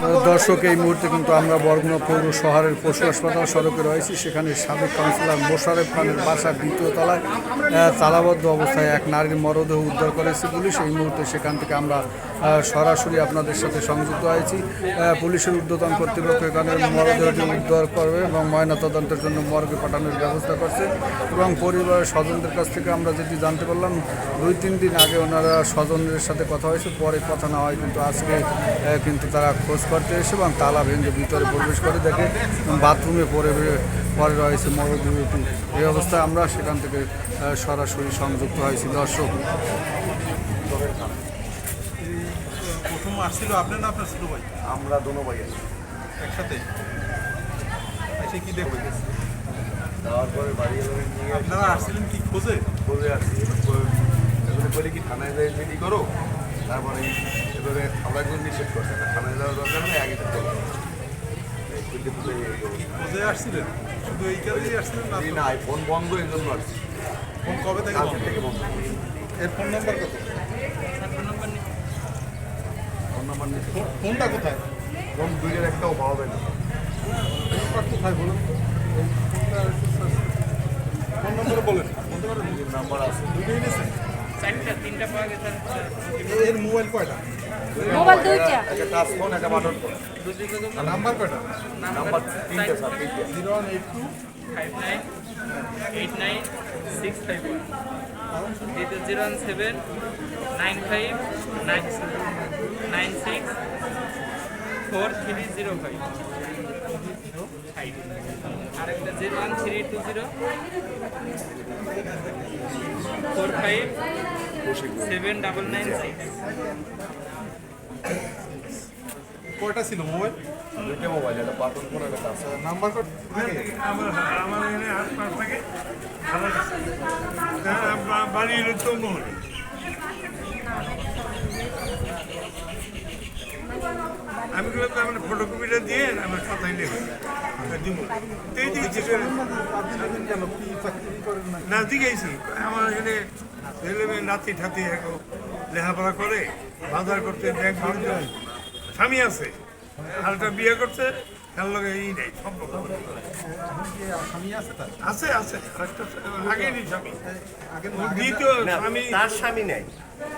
দর্শক, এই মুহূর্তে কিন্তু আমরা বরগুনা পৌর শহরের পশু হাসপাতাল সড়কে রয়েছি। সেখানে সাবেক কাউন্সিলর মোশারেফ খানের বাসার দ্বিতীয় তলায় তালাবদ্ধ অবস্থায় এক নারীর মরদেহ উদ্ধার করেছে পুলিশ। এই মুহূর্তে সেখান থেকে আমরা সরাসরি আপনাদের সাথে সংযুক্ত হয়েছি পুলিশের ঊর্ধ্বতন কর্তৃপক্ষ এখানে মরদেহটি উদ্ধার করবে এবং ময়নাতদন্তের জন্য মর্গে পাঠানোর ব্যবস্থা করছে এবং পরিবারের স্বজনদের কাছ থেকে আমরা যেটি জানতে পারলাম, দুই তিন দিন আগে ওনারা স্বজনদের সাথে কথা হয়েছে, পরে কথা না হয় কিন্তু আজকে কিন্তু তারা খোঁজ করতে এসে এবং তালা ভেঙে ভিতরে প্রবেশ করে দেখে বাথরুমে পরে পরে রয়েছে মরদেহটি এই অবস্থায় আমরা সেখান থেকে সরাসরি সংযুক্ত হয়েছি। দর্শক। প্রথম আসছিল আপনার না আপনার ছোট ভাই? আমরা দোনো ভাই আছি। একসাথে? এসে কি দেখবে যাওয়ার পরে বাড়ি এলো নিয়ে আপনারা আসছিলেন কি খোঁজে? বলে আসছি। বলি কি থানায় যাই জিডি করো তারপরে এবারে আমরা একজন নিষেধ করছে না থানায় যাওয়ার দরকার নেই আগে থাকতে আসছিলেন? শুধু এই কাজেই আসছিলেন না ফোন বন্ধ এই জন্য আসছি। ফোন কবে থেকে কালকে থেকে বন্ধ। এর ফোন নাম্বার কত? ফোন নাম্বার ফোন- ফোনটা কোথায়? ফোন দুইটার একটাও পাওয়া যায় না। ফোনটা কোথায় বলুন? ফোন নম্বর বলেন। নাম্বার আছে। দুটোই নিয়েছেন? চারটা তিনটা পাওয়া গেছে এ- এর মোবাইল কয়টা? মোবাইল দুইটা। একটা টাচ ফোন একটা বাটন ফোন নাম্বার কয়টা? নাম্বার তিনটে স্যার তিনটে। Zero one eight two five nine eight nine six five one zero one seven nine five nine nine six four three zero five আরেকটা zero one three two zero four five seven double nine six কয়টা ছিল mobile? দুইটা mobile একটা button phone একটা phone number কত আমার আমার এখানে আশপাশ থেকে। ভালো লাগছে হ্যাঁ, বাড়ি হলো চৌমোহনী। আমি তো আমার ফটোকপিটা দিয়ে আমার খাতায় লেখা দিব। না? দিকেছি আমার এখানে নাতি ঠাতি এখন লেখাপড়া করে বাজার করতে ব্যাংক স্বামী আছে আরেকটা বিয়ে করছে তার লগে এই নেই সম্পর্ক স্বামী আছে। আছে আছে। আরেকটা স্বামী। দ্বিতীয় স্বামী তার স্বামী নাই।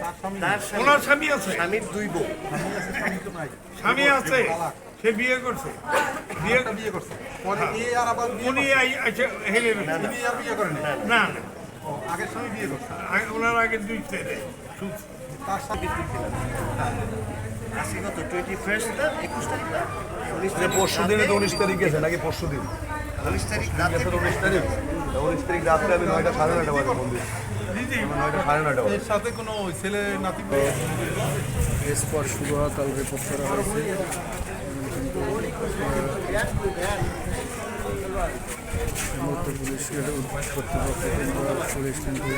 তার স্বামী তার স্বামী ওনার স্বামী আছে। স্বামীর দুই বউ। স্বামী আছে আছে সে বিয়ে করছে। বিয়ে বিয়ে করছে। পরে এ আর আবার উনি আই- আইসে হেলে করছে। আর বিয়ে করেন না না। আগের স্বামী বিয়ে করছে। আগে- ওনার আগে দুই ছেলে। তার স্বামী আজকে কত টোয়েন্টি ফার্স্ট একুশ তারিখ না? উনিশ তারিখ পরশু দিনে তো উনিশ তারিখ গেছে নাকি পরশু দিন? উনিশ তারিখ রাতে গেছে উনিশ তারিখ। উনিশ তারিখ রাত্রে আমি নয়টা সাড়ে নয়টা বাজে এর সাথে কোনো ছেলে নাতি এরপর শুরু হওয়া কাল রিপোর্ট করা হয়েছে পুলিশ কর্তৃপক্ষ পুলিশ কিন্তু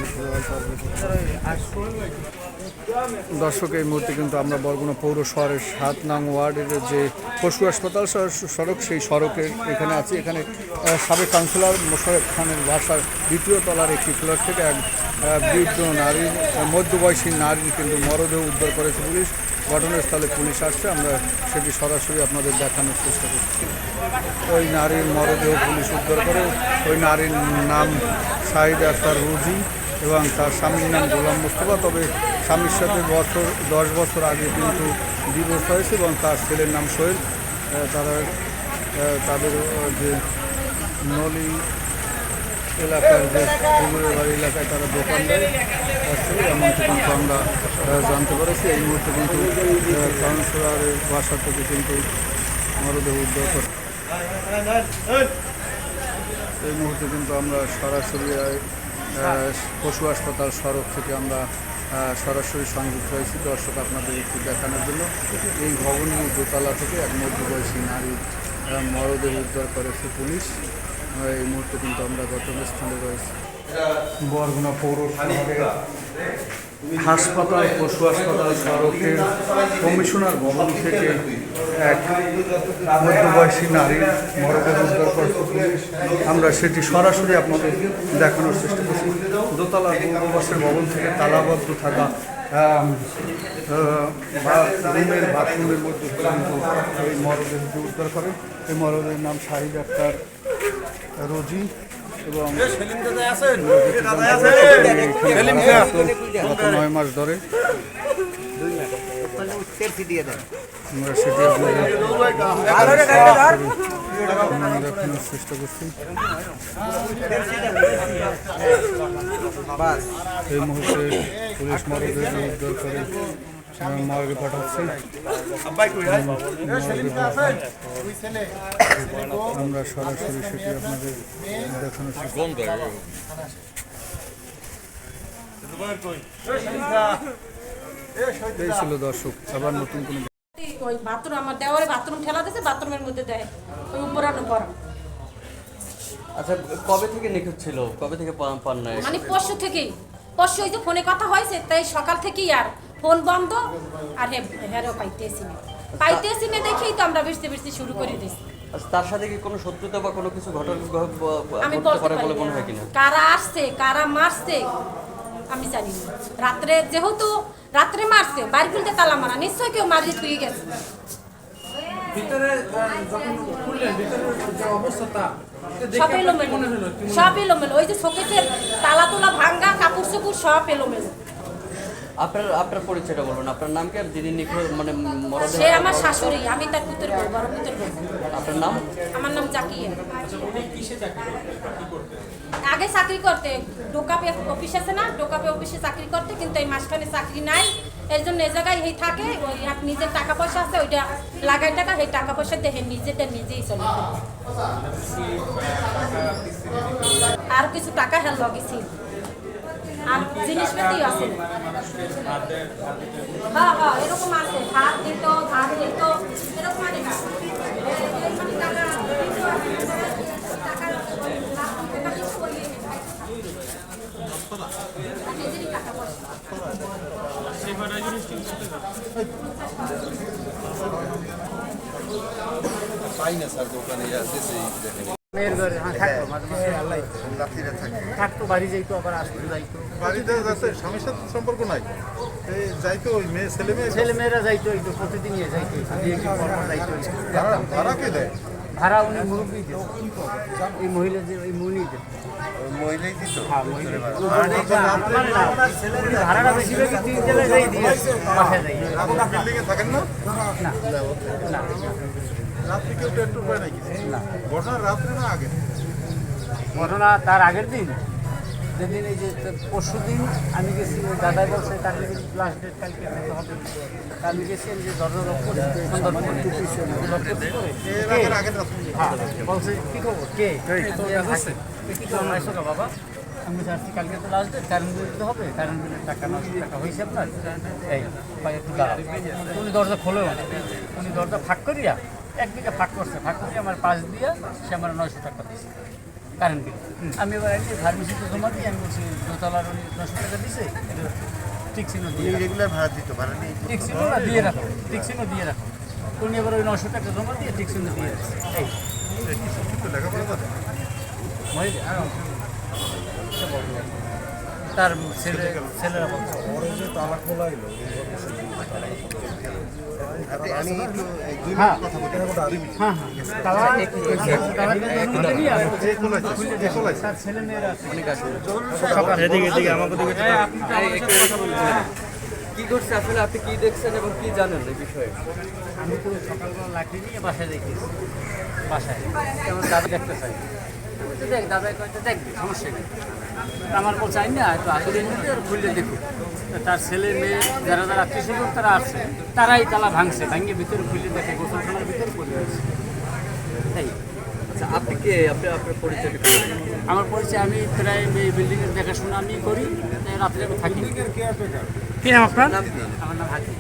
দর্শক, এই মুহূর্তে কিন্তু আমরা বরগুনা পৌর শহরের সাত নং ওয়ার্ডের যে পশু হাসপাতাল সড়ক, সেই সড়কের এখানে আছে। এখানে সাবেক কাউন্সিলর মোশারফ খানের বাসার দ্বিতীয় তলার একটি ফ্লোর থেকে এক বৃদ্ধ নারী, মধ্যবয়সী নারী কিন্তু মরদেহ উদ্ধার করেছে পুলিশ। ঘটনাস্থলে পুলিশ আসছে। আমরা সেটি সরাসরি আপনাদের দেখানোর চেষ্টা করছি। ওই নারীর মরদেহ পুলিশ উদ্ধার করে, ওই নারীর নাম শাহিদ আক্তার রুজি। এবং তার স্বামীর নাম গোলাম মুস্তফা। তবে স্বামীর সাথে বছর, দশ বছর আগে কিন্তু ডিভোর্স হয়েছে এবং তার ছেলের নাম সোহেল। তারা তাদের যে নলি এলাকার যে পুকুরের বাড়ি এলাকায় তারা দোকান দেয়। এমনকি কিন্তু আমরা জানতে পেরেছি এই মুহূর্তে কিন্তু কাউন্সিলরের বাসা থেকে কিন্তু মরদেহ উদ্ধার করে। এই মুহূর্তে কিন্তু আমরা সরাসরি পশু হাসপাতাল সড়ক থেকে আমরা সরাসরি সংযুক্ত হয়েছি। দর্শক আপনাদের একটু দেখানোর জন্য। এই ভবনের দোতলা থেকে এক মধ্যবয়সী নারী মরদেহ উদ্ধার করেছে পুলিশ। এই মুহূর্তে কিন্তু আমরা ঘটনাস্থলে রয়েছি। বরগুনা পৌর হাসপাতাল, পশু হাসপাতাল সড়কের কমিশনার ভবন থেকে এক মধ্যবয়সী নারীর মরদেহ উদ্ধার পুলিশ। আমরা সেটি সরাসরি আপনাদের দেখানোর চেষ্টা করছি। দোতলা পূর্ববাসের ভবন থেকে তালাবদ্ধ থাকা রুমের বাথরুমের মধ্যে এই মরদেহটি উদ্ধার করে এই মরদের নাম শাহিদ আক্তার রোজি। এবং গত নয় মাস ধরে। আমরা সেটি দেখানোর চেষ্টা করছি। এই মুহূর্তে পুলিশ মরদেহ উদ্ধার করে মর্গে পাঠাচ্ছে আমরা সরাসরি সেটি আপনাদের দেখানোর দর্শক নতুন আমার বাথরুম ঠেলা দিয়েছে বাথরুমের মধ্যে ওই আচ্ছা কবে থেকে নিখোঁজ কবে থেকে নাই? মানে পরশু থেকেই। পরশু ওই যে ফোনে কথা হয়েছে, তাই সকাল থেকেই আর ফোন বন্ধ আর হে হ্যারও পাইতেছি না। পাইতেছি না দেখেই তো আমরা বেসতে বেসতে শুরু করে দিয়েছি আচ্ছা, তার সাথে কি কোনো শত্রুতা বা কোনো কিছু ঘটনা আমি বলতে বলে মনে হয় কিনা? কারা আসছে কারা মারছে আমি জানি না। রাত্রে যেহেতু রাত্রে মারছে বাড়ি খুলতে তালা মারা নিশ্চয়ই কেউ মারিয়ে থুয়ে গেছে। ভিতরে আহ, যখন খুললেন ভিতরে যে অবস্থাটা সব এলোমেলো। সব এলোমেলো। ওই যে শোকেসের তালা তোলা ভাঙ্গা কাপড় চোপড় সব এলোমেলো। আপনার আপনার পরিচয়টা বলবেন আপনার নাম কি আর যিনি নিখোঁজ মানে মরদেহ সে আমার শাশুড়ি আমি তার পুত্র বউ বড় পুত্র বউ আপনার নাম আমার নাম জাকিয়া আগে চাকরি করতে ডোকাপে অফিস আছে না ডোকাপে অফিসে চাকরি করতে কিন্তু এই মাঝখানে চাকরি নাই এর জন্য এ জায়গায় এই থাকে ওই এক নিজের টাকা পয়সা আছে ওইটা লাগাই টাকা সেই টাকা পয়সা দেখে নিজেটা নিজেই চলে আর কিছু টাকা হেল লগেছি আর জিনিসপাতি আছে। হ্যাঁ হ্যাঁ এরকম আছে। ভাত দিত ভাত দিত এরকম অনেক আছে। পয়সা পাই না স্যার দোকানে আসতেছে দেখেন থাকতো বাড়ি যাইতো আবার আসতে যাইতো। বাড়িতে যাচ্ছে স্বামীর সাথে সম্পর্ক নাই এই যাইতো ওই মেয়ে ছেলে মেয়ে ছেলে মেয়েরা যাইতো এই তো প্রতিদিন যাইতো ভাড়া ভাড়া কে দেয়? ভাড়া উনি মুরব্বী দিত এই মহিলা যে ওই মনি দিত? মহিলাই দিত। হ্যাঁ মহিলা না, উনি ভাড়াটা বেশিরভাগই তিন জেলায় যাই দিয়ে। বাসায় যাই আপনার বিল্ডিং থাকেন না? না। রাত্রি কেউ টের পায় নাকি? না। ঘটনা রাত্রে না আগে? ঘটনা তার আগের দিন। যেদিন এই যে পরশু দিন আমি গেছি দাদাই বলছে তাকে লাস্ট ডেট কালকে দিতে হবে তা আমি গেছি আমি যে দরজা আগের রাত্রে হ্যাঁ, বলছে কি খবর? কে? কি খবর আইসো বাবা? আমি যাচ্ছি কালকে তো লাস্ট ডেট কারেন্ট বিল দিতে হবে কারেন্ট বিলের টাকা নশো টাকা হয়েছে আপনার। এই একটু দাঁড়াও উনি দরজা খোলেও না। উনি দরজা ফাঁক করিয়া একদিকে ফাঁক করছে। ফাঁক করিয়া আমার পাশ দিয়া সে আমার নয়শো টাকা দিয়েছে কারেন্ট বিল। আমি এবার আনছি ফার্মেসিতে জমা দিই আমি বলছি দোতলার উনি নশো টাকা দিছে ঠিক ছিল দিয়ে। রেগুলার ভাড়া দিত ভাড়া নেই ঠিক ছিল না দিয়ে রাখো ঠিক ছিল দিয়ে রাখো। উনি এবার ওই নশো টাকা জমা দিয়ে ঠিক দিয়ে রাখছে। এই। লেখাপড়া মহিলা। তার ছেলে ছেলেরা বলছে। হ্যাঁ। কি করছে? আসলে আপনি কি দেখছেন এবং কি জানেন এই বিষয়ে? আমি তো সকালবেলা লাকড়ি নিয়ে বাসায় দেখেছি। বাসায়। দাদা দেখতে চাই? দেখ দাদা কয়েকটা দেখবি সমস্যা নেই আমার বলছে আই না একটু আসলে আর খুললে দেখুন তার ছেলে মেয়ে যারা যারা আত্মীয় স্বজন তারা আসছে তারাই তালা ভাঙছে ভাঙিয়ে ভিতরে খুলে দেখে গোসলখানার ভিতরে পড়ে আছে তাই। আচ্ছা আপনি কে? আপনি আপনার বলবেন? আমার পরিচয় আমি প্রায় এই বিল্ডিংয়ের দেখাশোনা আমি করি তাই রাত্রে আমি থাকি। কি নাম আপনার? আমার নাম হাকি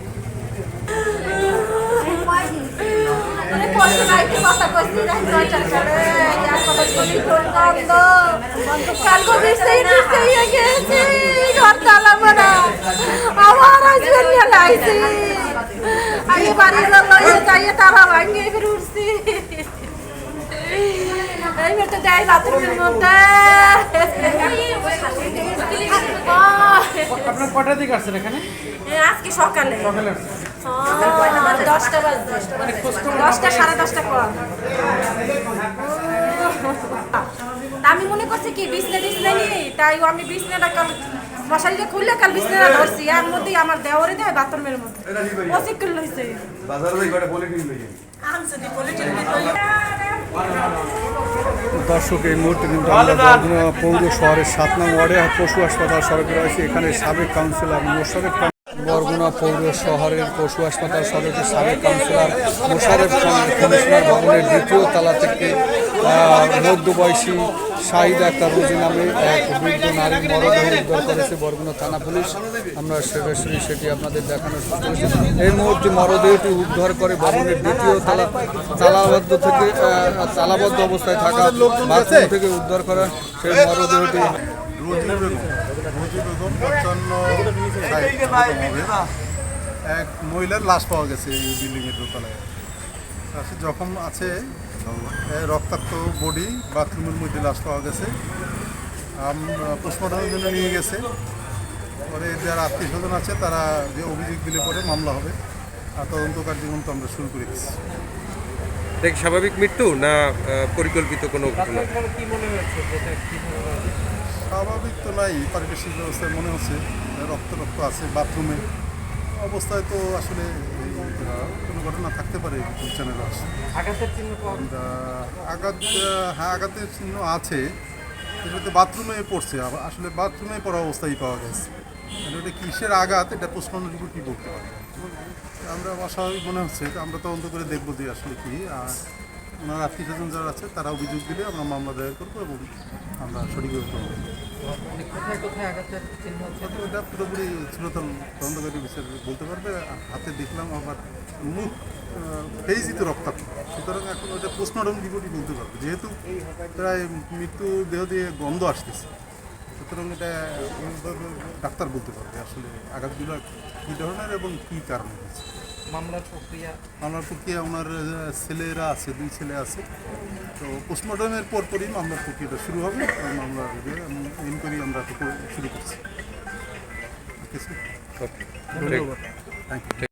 আমি বাড়ির যাইয়ে তারা ভাঙিয়ে ফিরে উঠছি এই মেয়েটা দেয় বাথরুমের মধ্যে আপনার কটা দিকে আসছেন এখানে? আজকে সকালে। সকালে আসছেন। দশটা বাজে দশটা সাড়ে দশটা পর। আমি মনে করছি কি বিছনা টিছনা নেই তাই আমি বিছনাটা কাল মশারিটা খুললে কাল বিছনাটা ধরছি। এর মধ্যেই আমার দেওয়ারে দেয় বাথরুমের মধ্যে। পসিক করল হয়েছে। দর্শক এই মুহূর্তে কিন্তু আমরা পৌর শহরের সাত নং ওয়ার্ডে পশু হাসপাতাল সড়কে রয়েছে। এখানে সাবেক কাউন্সিলর মোশারেফ বরগুনা পৌর শহরের পশু হাসপাতাল সড়কের সাবেক কাউন্সিলর মোশারেফ কমিশনার ভবনের দ্বিতীয় তলা থেকে মধ্যবয়সী শাহিদ আক্তার রোজি নামে এক বৃদ্ধ নারীর মরদেহ উদ্ধার করেছে বরগুনা থানা পুলিশ। আমরা সরাসরি সেটি আপনাদের দেখানোর চেষ্টা করছি এই মুহূর্তে মরদেহটি উদ্ধার করে ভবনের দ্বিতীয় তালা, তালাবদ্ধ থেকে তালাবদ্ধ অবস্থায় থাকা বাথরুম থেকে উদ্ধার করা সেই মরদেহটি। এক মহিলার লাশ পাওয়া গেছে এই বিল্ডিংয়ের দোতলায়। আসলে জখম আছে রক্তাক্ত বডি বাথরুমের মধ্যে লাশ পাওয়া গেছে। পোস্টমর্টমের জন্য নিয়ে গেছে। পরে যারা আত্মীয় স্বজন আছে তারা যে অভিযোগ দিলে পরে মামলা হবে। আর তদন্ত কার্যক্রম তো আমরা শুরু করে দিচ্ছি। এটা স্বাভাবিক মৃত্যু না পরিকল্পিত কোনো ঘটনা? স্বাভাবিক তো নাই পারিপার্শ্বিক ব্যবস্থায় মনে হচ্ছে রক্ত রক্ত আছে বাথরুমে। অবস্থায় তো আসলে কোনো ঘটনা থাকতে পারে চ্যানেলে আসে আঘাত হ্যাঁ আঘাতের চিহ্ন আছে এটা তো বাথরুমে পড়ছে। আসলে বাথরুমে পড়া অবস্থায় পাওয়া গেছে। ওটা কিসের আঘাত এটা পোস্টমর্টম রিপোর্ট কি বলতে পারব? আমরা অস্বাভাবিক মনে হচ্ছে আমরা তদন্ত করে দেখব যে আসলে কি। আর ওনার আত্মীয় স্বজন যারা আছে তারা অভিযোগ দিলে আমরা মামলা দায়ের করব এবং আমরা সঠিকভাবে তো পুরোপুরি তদন্তকারী বিষয় বলতে পারবে হাতে দেখলাম আমার মুখ ফেইজিত রক্তাক্ত। সুতরাং এখন ওটা পোস্টমর্টম রিপোর্টই বলতে পারবে। যেহেতু প্রায় মৃত্যু দেহ দিয়ে গন্ধ আসতেছে। সুতরাং এটা ডাক্তার বলতে পারবে আসলে আঘাতগুলো কী ধরনের এবং কী কারণে হয়েছে। মামলার প্রক্রিয়া। মামলার প্রক্রিয়া ওনার ছেলেরা আছে দুই ছেলে আছে। তো পোস্টমর্টমের পরপরই মামলার প্রক্রিয়াটা শুরু হবে। এবং মামলার ইনকোয়ারি আমরা শুরু করছি। ঠিক আছে? ধন্যবাদ। Thank you